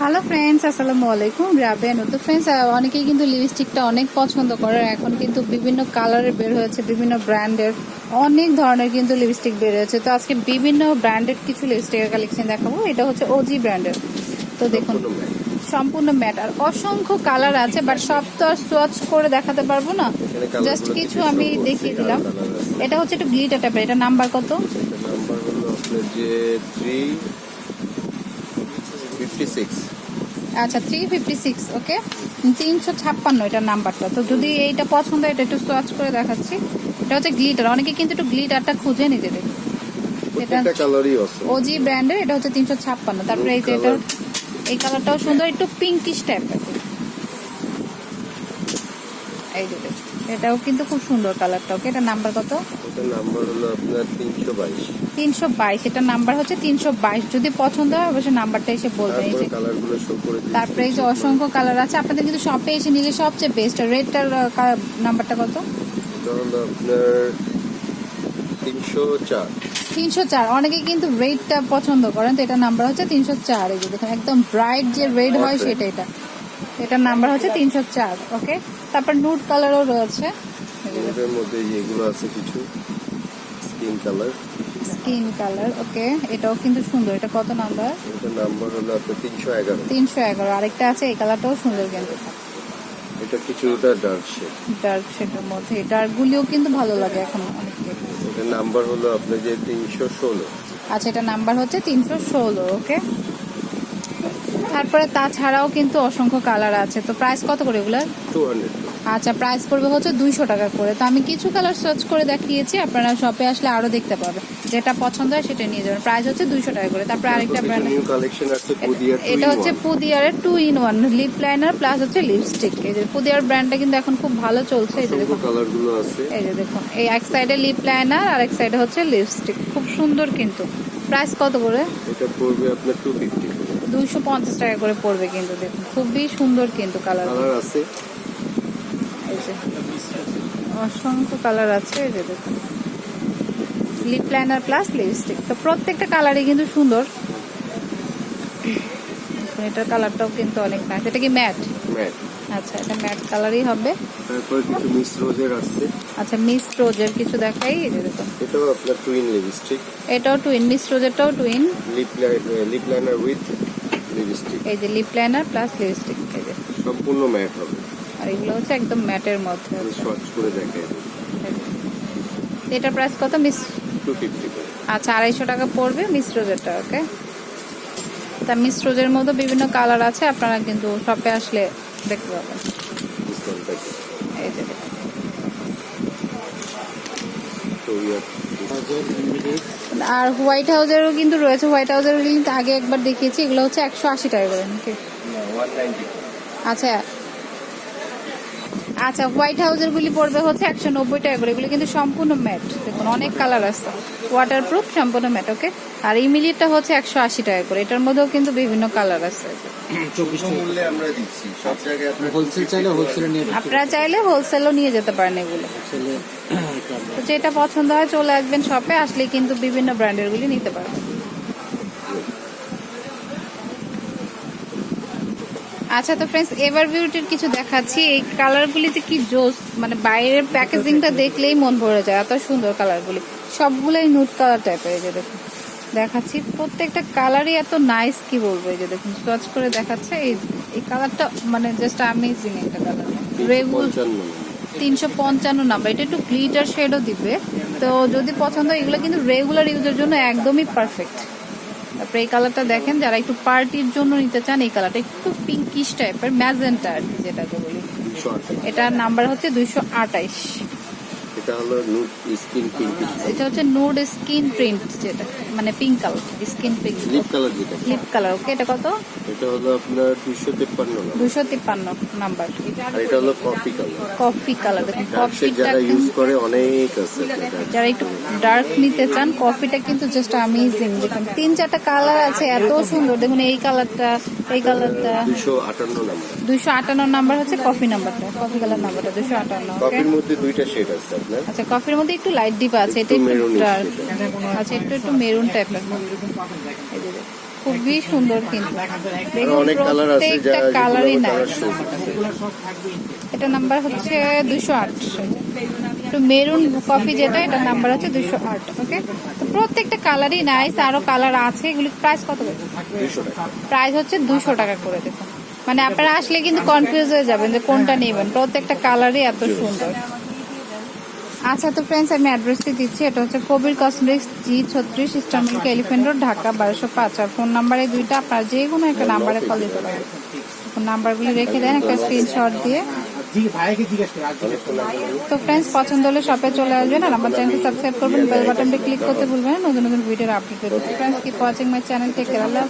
Hello friends আসসালামু আলাইকুম রাবে তো ফ্রেন্ডস অনেকেই কিন্তু লিপস্টিকটা অনেক পছন্দ করে। এখন কিন্তু বিভিন্ন কালারের বের হয়েছে বিভিন্ন ব্র্যান্ডের অনেক ধরনের কিন্তু লিপস্টিক বের হয়েছে। তো আজকে বিভিন্ন ব্র্যান্ডেড কিছু লিপস্টিকের কালেকশন দেখাবো। এটা হচ্ছে ওজি ব্র্যান্ডের তো দেখুন সম্পূর্ণ ম্যাট আর অসংখ্য কালার আছে বাট সব তো আর সোয়াচ করে দেখাতে পারব না। জাস্ট কিছু আমি দেখিয়ে দিলাম। এটা হচ্ছে একটু গ্লিটার টাইপের এটা নাম্বার কত? নাম্বার হলো আপনার যে থ্রি ফিফটি সিক্স আচ্ছা থ্রি ফিফটি সিক্স ওকে তিনশো ছাপ্পান্ন এটার নাম্বারটা। তো যদি এইটা পছন্দ হয় এটা একটু সার্চ করে দেখাচ্ছি। এটা হচ্ছে গ্লিটার অনেকে কিন্তু একটু গ্লিটারটা খুঁজে নিতে দেবে এটা আছে। ওজি ব্র্যান্ডের এটা হচ্ছে তিনশো ছাপ্পান্ন। তারপরে এই যে এটা এই কালারটাও সুন্দর একটু পিঙ্কিশ টাইপের এই এটাও কিন্তু খুব সুন্দর কালারটা ওকে এটা নাম্বার কত? এটা নাম্বার হলো আপনার তিনশো বাইশ। এটা নাম্বার হচ্ছে তিনশো বাইশ। যদি পছন্দ হয় অবশ্যই নাম্বারটা এসে বলবেন। এই তারপরে যে কালার শো করে দিচ্ছি। তারপরে এই যে অসংখ্য কালার আছে আপনাদের কিন্তু শপে এসে নিলে সবচেয়ে বেস্ট রেডটার নাম্বারটা কত? আপনার তিনশো চার। অনেকে কিন্তু রেডটা পছন্দ করেন তো এটা নাম্বার হচ্ছে তিনশো চার। এই যে দেখুন একদম ব্রাইট যে রেড হয় সেটা এটা। এটার নাম্বার হচ্ছে তিনশো চার ওকে তারপর নুট কালারও রয়েছে। এর মধ্যে যেগুলো আছে কিছু। Skin colour skin colour okay এটাও কিন্তু সুন্দর। এটা কত নাম্বার এটা নাম্বার হলো আপনার তিনশো এগারো। তিনশো এগারো। আরেকটা আছে এই কালারটাও সুন্দর কিন্তু। এটা কিছুটা ডার্ক শেড ডার্ক শেডের মধ্যে। ডার্কগুলিও কিন্তু ভালো লাগে এখন অনেকে এটা নাম্বার হলো আপনার যে তিনশো ষোলো। আচ্ছা এটা নাম্বার হচ্ছে তিনশো ষোলো ওকে তারপরে তাছাড়াও কিন্তু অসংখ্য কালার আছে। তো প্রাইস কত করে এগুলো আচ্ছা প্রাইস পড়বে হচ্ছে দুইশো টাকা করে। তো আমি কিছু কালার সার্চ করে দেখিয়েছি আপনারা শপে আসলে আরও দেখতে পাবেন। যেটা পছন্দ হয় সেটা নিয়ে যাবেন। প্রাইস হচ্ছে দুইশো টাকা করে। তারপরে আরেকটা ব্র্যান্ড এটা হচ্ছে পুদিয়ারের two in one lip liner plus হচ্ছে লিপস্টিক এই যে পুদিয়ার ব্র্যান্ডটা কিন্তু এখন খুব ভালো চলছে। এই যে দেখুন। আছে। এই যে দেখুন। এই এক সাইডে লিপ লাইনার আর এক সাইডে হচ্ছে লিপস্টিক খুব সুন্দর কিন্তু। প্রাইস কত করে? এটা পড়বে আপনার টু ফিফটি দুইশো পঞ্চাশ টাকা করে পড়বে কিন্তু দেখুন। খুবই সুন্দর কিন্তু কালার আছে। অসংখ্য কালার আছে এই যে দেখুন। লিপ লাইনার প্লাস লিপস্টিক তো প্রত্যেকটা কালারই কিন্তু সুন্দর। এটার কালারটাও কিন্তু অনেক নাইস এটা কি ম্যাট ম্যাট আচ্ছা এটা ম্যাট কালারই হবে। তারপর কিছু মিস রোজের আসছে। আচ্ছা মিস রোজের কিছু দেখাই এই যে দেখুন। এটাও আপনার টুইন লিপস্টিক এটাও twin miss রোজেরটাও twin lip liner lip liner with lipstick এই যে লিপ লাইনার প্লাস লিপস্টিক এই যে। সম্পূর্ণ ম্যাট হবে। আর এগুলো হচ্ছে একদম ম্যাটের মধ্যে হচ্ছে। করে দেখাই। এটার প্রাইস কত মিস টু ফিফটি করে। আচ্ছা আড়াইশো টাকা পড়বে মিস রোজেরটা ওকে তা রোজের মধ্যে বিভিন্ন কালার আছে, আপনারা কিন্তু শপে আসলে দেখতে পাবেন। আর হোয়াইট হাউজেরও কিন্তু রয়েছে হোয়াইট হাউজেরও কিন্তু আগে একবার দেখিয়েছি, এগুলো হচ্ছে একশো আশি টাকা করে আচ্ছা আচ্ছা হোয়াইট হাউসের গুলি পড়বে হচ্ছে একশো নব্বই টাকা করে। এগুলো কিন্তু সম্পূর্ণ ম্যাট। দেখুন অনেক কালার আছে ওয়াটার প্রুফ সম্পূর্ণ ম্যাট ওকে আর ইমিলিটটা হচ্ছে একশো আশি টাকা করে। এটার মধ্যেও কিন্তু বিভিন্ন কালার আছে চব্বিশ মূল্যে আমরা দিচ্ছি। সব জায়গায় আপনার হোলসেল চাইলে হোলসেলও নিয়ে যেতে পারেন। এগুলো। তো যেটা পছন্দ হয় চলে আসবেন শপে আসলে কিন্তু বিভিন্ন ব্র্যান্ডের গুলি নিতে পারবেন। আচ্ছা তো ফ্রেন্ডস এভার বিউটির কিছু দেখাচ্ছি। এই কালারগুলিতে কি জোস? মানে বাইরের প্যাকেজিংটা দেখলেই মন ভরে যায়, এত সুন্দর কালারগুলি সবগুলোই নুট কালার টাইপের এই যে দেখুন। দেখাচ্ছি, প্রত্যেকটা কালারই এত নাইস কি বলব? এই যে দেখুন সোয়াচ করে দেখাচ্ছে, এই এই কালারটা মানে জাস্ট আমেজিং একটা কালার পঞ্চান্ন তিনশো পঞ্চান্ন নাম্বার এটা একটু গ্লিটার শেডও দিবে। তো যদি পছন্দ হয়, এগুলো কিন্তু রেগুলার ইউজের জন্য একদমই পারফেক্ট তারপরে এই কালারটা দেখেন যারা একটু পার্টির জন্য নিতে চান এই কালারটা একটু পিঙ্কিশ টাইপের ম্যাজেন্টা আর কি যেটাকে বলি। এটার নাম্বার হচ্ছে দুইশো আঠাইশ এটা হলো নুট স্কিন পিঙ্ক এটা হচ্ছে নোড স্কিন প্রিন্ট যেটা মানে pink colour skin pink lip colour যেটা। লিপ কালার ওকে এটা কত? এটা হলো আপনার দুশো তেপ্পান্ন নাম দুশো তিপ্পান্ন নাম্বার আর এটা হলো কফি কালার কফি কালার দেখুন কফিটা যারা ইউজ করে অনেক আছে যারা একটু ডার্ক নিতে চান কফিটা কিন্তু জাস্ট আমেজিং দেখুন তিন চারটা কালার আছে এত সুন্দর। দেখুন এই কালারটা এই কালারটা দুশো আটান্ন নাম্বার দুইশো আটান্ন নাম্বার হচ্ছে কফি নাম্বারটা কফি কালার নাম্বারটা দুশো আটান্ন। ওকে কফির মধ্যে দুইটা শেড আছে আপনার। আচ্ছা কফির মধ্যে একটু লাইট ডিপ আছে এটা একটু ডার্ক আচ্ছা একটু একটু মেরুন টাইপের খুবই সুন্দর কিন্তু। অনেক কালার আছে যা প্রত্যেকটা কালারই নাই এটা নাম্বার হচ্ছে দুশো আট। একটু মেরুন কফি যেটা এটা নাম্বার হচ্ছে দুশো আট ওকে তো প্রত্যেকটা কালারই নাইস আরও কালার আছে এগুলি প্রাইস কত করে? প্রাইস হচ্ছে দুশো টাকা করে দেখুন। মানে আপনারা আসলে কিন্তু কনফিউজ হয়ে যাবেন যে কোনটা নেবেন। প্রত্যেকটা কালারই এত সুন্দর। আচ্ছা তো ফ্রেন্ডস আমি অ্যাড্রেসটি দিচ্ছি। এটা হচ্ছে কবির কসমেটিক্স জি ছত্রিশ ইস্টার্মিল এলিফেন্ট রোড ঢাকা, বারোশো পাঁচ। আর ফোন নাম্বারে দুইটা, আপনারা যে কোনো একটা নাম্বারে কল দিতে পারেন। ফোন নাম্বারগুলি রেখে দেন, একটা স্ক্রিনশট দিয়ে। তো ফ্রেন্ডস পছন্দ হলে শপে চলে আসবেন আর আমার চ্যানেলটি সাবস্ক্রাইব করবেন বেল বাটনটি ক্লিক করতে ভুলবেন নতুন নতুন ভিডিওর আপডেট পেতে। Friends keep watching my channel care Allah